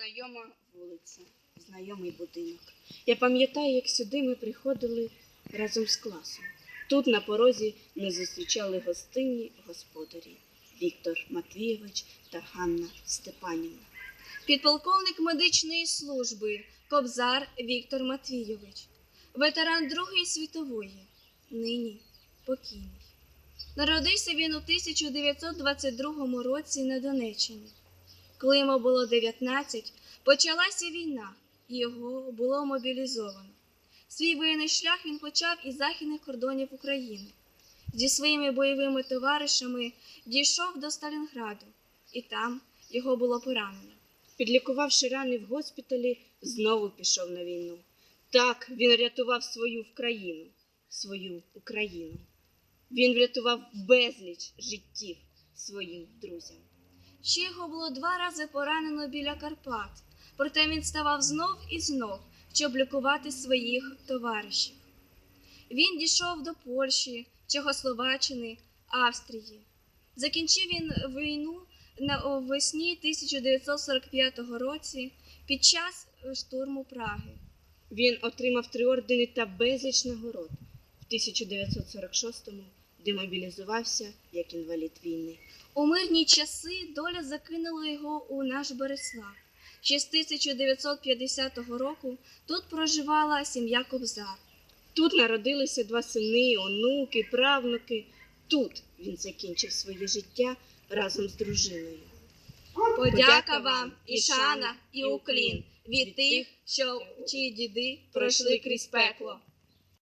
Знайома вулиця, знайомий будинок. Я пам'ятаю, як сюди ми приходили разом з класом. Тут на порозі не зустрічали гостинні господарі Віктор Матвійович та Ганна Степанівна. Підполковник медичної служби Кобзар Віктор Матвійович, ветеран Другої світової, нині покійний. Народився він у 1922 році на Донеччині. Коли йому було 19, почалася війна, і його було мобілізовано. Свій воєнний шлях він почав із західних кордонів України. Зі своїми бойовими товаришами дійшов до Сталінграду, і там його було поранено. Підлікувавши рани в госпіталі, знову пішов на війну. Так він рятував свою Вкраїну, свою Україну. Він врятував безліч життів своїм друзям. Ще його було два рази поранено біля Карпат, проте він ставав знов і знов, щоб лікувати своїх товаришів. Він дійшов до Польщі, Чехословаччини, Австрії. Закінчив він війну на весні 1945 році під час е, штурму Праги. Він отримав три ордени та безліч нагород. В 1946-му демобілізувався як інвалід війни. У мирні часи доля закинула його у наш Береслав. Ще з 1950 року тут проживала сім'я Кобзар. Тут народилися два сини, онуки, правнуки. Тут він закінчив своє життя разом з дружиною. Подяка вам і шана, і уклін від тих, що чиї діди пройшли крізь пекло.